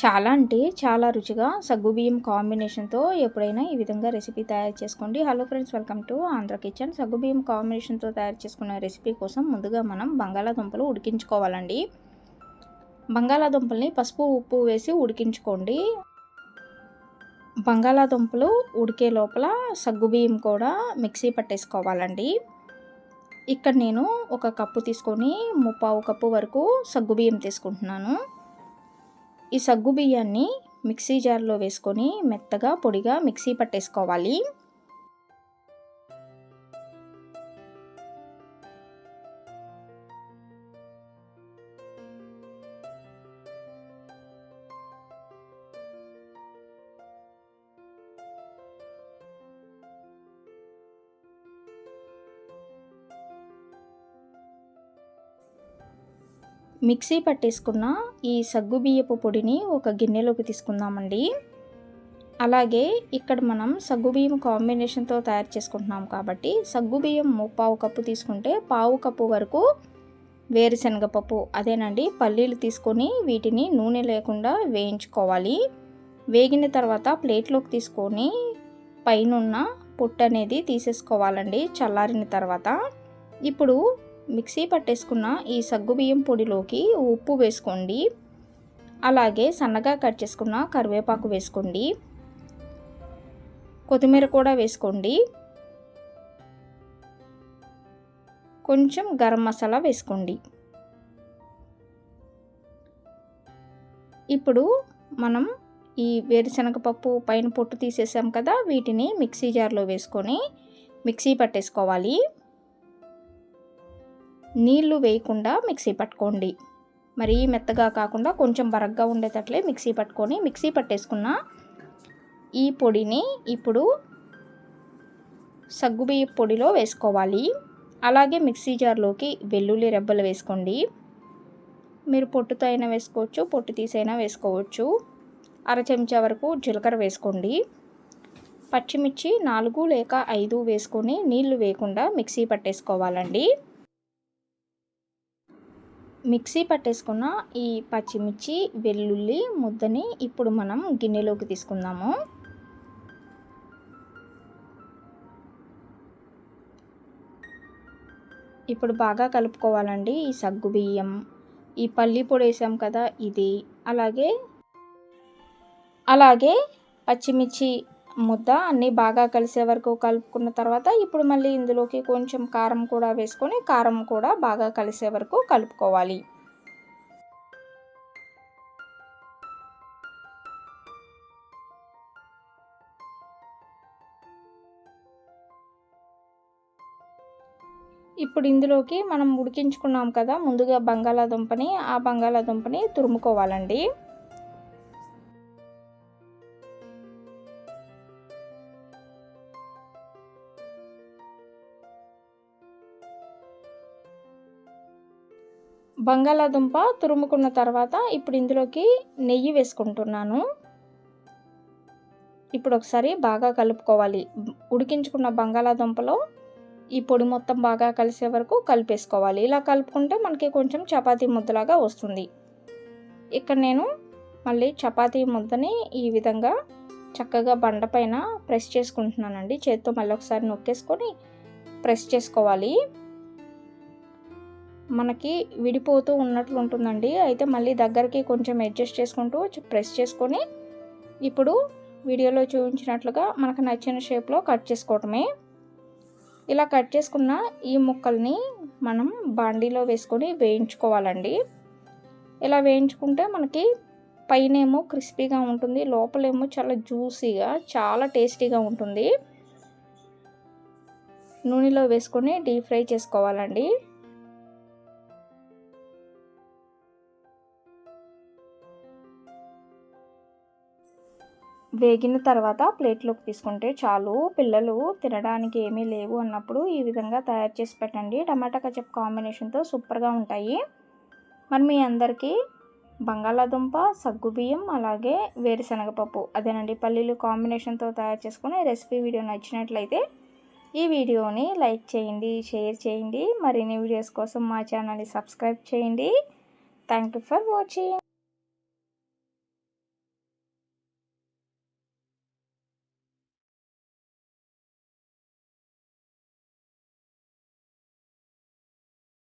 చాలా అంటే చాలా రుచిగా సగ్గుబియ్యం కాంబినేషన్తో ఎప్పుడైనా ఈ విధంగా రెసిపీ తయారు చేసుకోండి. Hello friends welcome to Andhra kitchen. సగ్గుబియ్యం కాంబినేషన్తో తయారు చేసుకున్న రెసిపీ కోసం ముందుగా మనం బంగాళాదుంపలు ఉడికించుకోవాలండి. బంగాళాదుంపల్ని పసుపు ఉప్పు వేసి ఉడికించుకోండి. బంగాళాదుంపలు ఉడికే లోపల సగ్గుబియ్యం కూడా మిక్సీ పట్టేసుకోవాలండి. ఇక్కడ నేను ఒక కప్పు తీసుకొని ముప్పావు కప్పు వరకు సగ్గుబియ్యం తీసుకుంటున్నాను. ఈ సగ్గు బియ్యాన్ని మిక్సీ జార్లో వేసుకొని మెత్తగా పొడిగా మిక్సీ పట్టేసుకోవాలి. మిక్సీ పట్టేసుకున్న ఈ సగ్గు బియ్యపు పొడిని ఒక గిన్నెలోకి తీసుకుందామండి. అలాగే ఇక్కడ మనం సగ్గు బియ్యం కాంబినేషన్తో తయారు చేసుకుంటున్నాం కాబట్టి సగ్గు బియ్యం పావు కప్పు తీసుకుంటే పావు కప్పు వరకు వేరుశనగ పప్పు అదేనండి పల్లీలు తీసుకొని వీటిని నూనె లేకుండా వేయించుకోవాలి. వేగిన తర్వాత ప్లేట్లోకి తీసుకొని పైనున్న పుట్టు అనేది తీసేసుకోవాలండి చల్లారిన తర్వాత. ఇప్పుడు మిక్సీ పట్టేసుకున్న ఈ సగ్గుబియ్యం పొడిలోకి ఉప్పు వేసుకోండి. అలాగే సన్నగా కట్ చేసుకున్న కరివేపాకు వేసుకోండి. కొత్తిమీర కూడా వేసుకోండి. కొంచెం గరం మసాలా వేసుకోండి. ఇప్పుడు మనం ఈ వేరుశనగ పప్పు పైన పొట్టు తీసేసాం కదా వీటిని మిక్సీ జార్లో వేసుకొని మిక్సీ పట్టేసుకోవాలి. నీళ్ళు వేయకుండా మిక్సీ పట్టుకోండి. మరీ మెత్తగా కాకుండా కొంచెం బరగ్గా ఉండేటట్లే మిక్సీ పట్టుకొని మిక్సీ పట్టేసుకున్న ఈ పొడిని ఇప్పుడు సగ్గుబియ్య పొడిలో వేసుకోవాలి. అలాగే మిక్సీ జార్లోకి వెల్లుల్లి రెబ్బలు వేసుకోండి. మీరు పొట్టుతో అయినా వేసుకోవచ్చు పొట్టు తీసైనా వేసుకోవచ్చు. అర చెంచా వరకు జీలకర్ర వేసుకోండి. పచ్చిమిర్చి నాలుగు లేక ఐదు వేసుకొని నీళ్ళు వేయకుండా మిక్సీ పట్టేసుకోవాలండి. మిక్సీ పట్టేసుకున్న ఈ పచ్చిమిర్చి వెల్లుల్లి ముద్దని ఇప్పుడు మనం గిన్నెలోకి తీసుకుందాము. ఇప్పుడు బాగా కలుపుకోవాలండి ఈ సగ్గు బియ్యం. ఈ పల్లి పొడి వేసాం కదా ఇది. అలాగే అలాగే పచ్చిమిర్చి ముద్ద అన్నీ బాగా కలిసే వరకు కలుపుకున్న తర్వాత ఇప్పుడు మళ్ళీ ఇందులోకి కొంచెం కారం కూడా వేసుకొని కారం కూడా బాగా కలిసే వరకు కలుపుకోవాలి. ఇప్పుడు ఇందులోకి మనం ఉడికించుకున్నాం కదా ముందుగా బంగాళాదుంపని ఆ బంగాళాదుంపని తురుముకోవాలండి. బంగాళాదుంప తురుముకున్న తర్వాత ఇప్పుడు ఇందులోకి నెయ్యి వేసుకుంటున్నాను. ఇప్పుడు ఒకసారి బాగా కలుపుకోవాలి. ఉడికించుకున్న బంగాళాదుంపలో ఈ పొడి మొత్తం బాగా కలిసే వరకు కలిపేసుకోవాలి. ఇలా కలుపుకుంటే మనకి కొంచెం చపాతీ ముద్దలాగా వస్తుంది. ఇక్కడ నేను మళ్ళీ చపాతీ ముద్దని ఈ విధంగా చక్కగా బండపైన ప్రెస్ చేసుకుంటున్నానండి. చేత్తో మళ్ళీ ఒకసారి నొక్కేసుకొని ప్రెస్ చేసుకోవాలి. మనకి విడిపోతూ ఉన్నట్లు ఉంటుందండి. అయితే మళ్ళీ దగ్గరికి కొంచెం అడ్జస్ట్ చేసుకుంటూ ప్రెస్ చేసుకొని ఇప్పుడు వీడియోలో చూపించినట్లుగా మనకు నచ్చిన షేప్లో కట్ చేసుకోవటమే. ఇలా కట్ చేసుకున్న ఈ ముక్కల్ని మనం బాండీలో వేసుకొని వేయించుకోవాలండి. ఇలా వేయించుకుంటే మనకి పైనేమో క్రిస్పీగా ఉంటుంది లోపలేమో చాలా జ్యూసీగా చాలా టేస్టీగా ఉంటుంది. నూనెలో వేసుకొని డీప్ ఫ్రై చేసుకోవాలండి. వేగిన తర్వాత ప్లేట్లోకి తీసుకుంటే చాలు. పిల్లలు తినడానికి ఏమీ లేవు అన్నప్పుడు ఈ విధంగా తయారు చేసి పెట్టండి. టమాటా కచప్ కాంబినేషన్తో సూపర్గా ఉంటాయి. మరి మీ అందరికీ బంగాళాదుంప సగ్గుబియ్యం అలాగే వేరుశనగపప్పు అదేనండి పల్లీలు కాంబినేషన్తో తయారు చేసుకుని రెసిపీ వీడియో నచ్చినట్లయితే ఈ వీడియోని లైక్ చేయండి షేర్ చేయండి. మరిన్ని వీడియోస్ కోసం మా ఛానల్ని సబ్స్క్రైబ్ చేయండి. Thank you for watching.